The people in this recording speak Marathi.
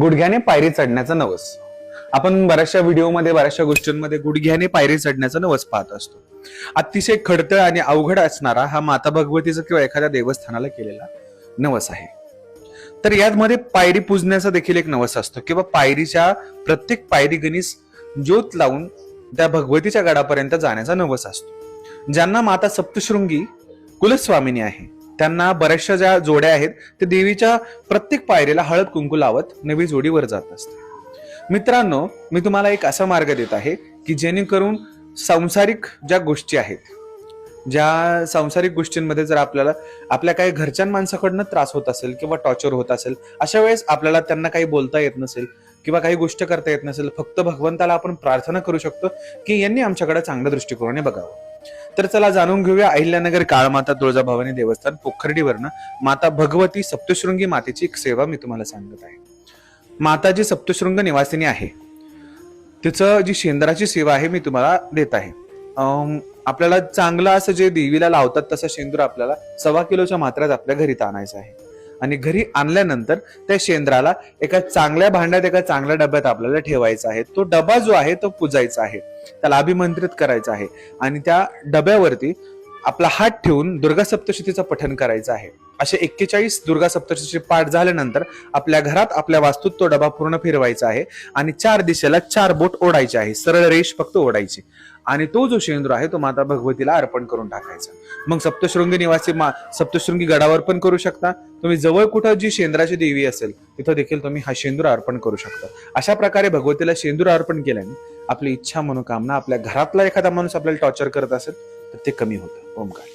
गुडघ्याने पायरी चढण्याचा नवस. आपण बऱ्याचशा व्हिडिओमध्ये बऱ्याचशा गोष्टींमध्ये गुडघ्याने पायरी चढण्याचा नवस पाहत असतो. अतिशय खडतळ आणि अवघड असणारा हा माता भगवतीचा किंवा एखाद्या देवस्थानाला केलेला नवस आहे. तर यामध्ये पायरी पूजण्याचा देखील एक नवस असतो किंवा पायरीच्या प्रत्येक पायरी गणीस ज्योत लावून त्या भगवतीच्या गडापर्यंत जाण्याचा नवस असतो. ज्यांना माता सप्तशृंगी कुलस्वामिनी आहे. त्यांना बऱ्याचशा ज्या जोड्या आहेत ते देवीच्या प्रत्येक पायरीला हळद कुंकू लावत नवी जोडीवर जात असते मित्रांनो मी तुम्हाला एक असा मार्ग देत आहे की जेणेकरून सांसारिक ज्या गोष्टी आहेत ज्या सांसारिक गोष्टींमध्ये जर आपल्याला आपल्या काही घरच्या माणसाकडनं त्रास होत असेल किंवा टॉर्चर होत असेल अशा वेळेस आपल्याला त्यांना काही बोलता येत नसेल किंवा काही गोष्ट करता येत नसेल फक्त भगवंताला आपण प्रार्थना करू शकतो की यांनी आमच्याकडे चांगल्या दृष्टिकोनाने बघावं. तर चला जाणून घेऊया अहिल्यानगर काळमाता तुळजाभवानी देवस्थान पोखर्डीवरनं माता भगवती सप्तशृंगी मातेची एक सेवा मी तुम्हाला सांगत आहे. माता जी सप्तशृंग निवासिनी आहे. तिचं जी शेंद्राची सेवा आहे मी तुम्हाला देत आहे. आपल्याला चांगलं असं जे देवीला लावतात तसं शेंदूर आपल्याला सव्वा किलोच्या मात्रात आपल्या घरी आणायचं आहे. आणि घरी आणल्यानंतर त्या शेंद्राला एका चांगल्या भांड्यात एका चांगल्या डब्यात आपल्याला ठेवायचा आहे. तो डबा जो आहे तो पुजायचा आहे. त्याला अभिमंत्रित करायचा आहे. आणि त्या डब्यावरती आपला हात ठेवून दुर्गा सप्तशतीचं पठण करायचं आहे. असे एक्केचाळीस दुर्गा सप्तशतीचे पाठ झाल्यानंतर आपल्या घरात आपल्या वास्तूत तो डबा पूर्ण फिरवायचा आहे. आणि चार दिशेला चार बोट ओढायचे आहे. सरळ रेष फक्त ओढायची. आणि तो जो शेंद्र आहे तो माता भगवतीला अर्पण करून टाकायचा. मग सप्तशृंगी निवासी मा सप्तशृंगी गडावर पण करू शकता. तुम्ही जवळ कुठं जी शेंद्राची देवी असेल तिथं देखील तुम्ही हा शेंदूर अर्पण करू शकता. अशा प्रकारे भगवतीला शेंदूर अर्पण केल्याने आपली इच्छा मनोकामना आपल्या घरातला एखादा माणूस आपल्याला टॉर्चर करत असेल तर ते कमी होतं. ओमकार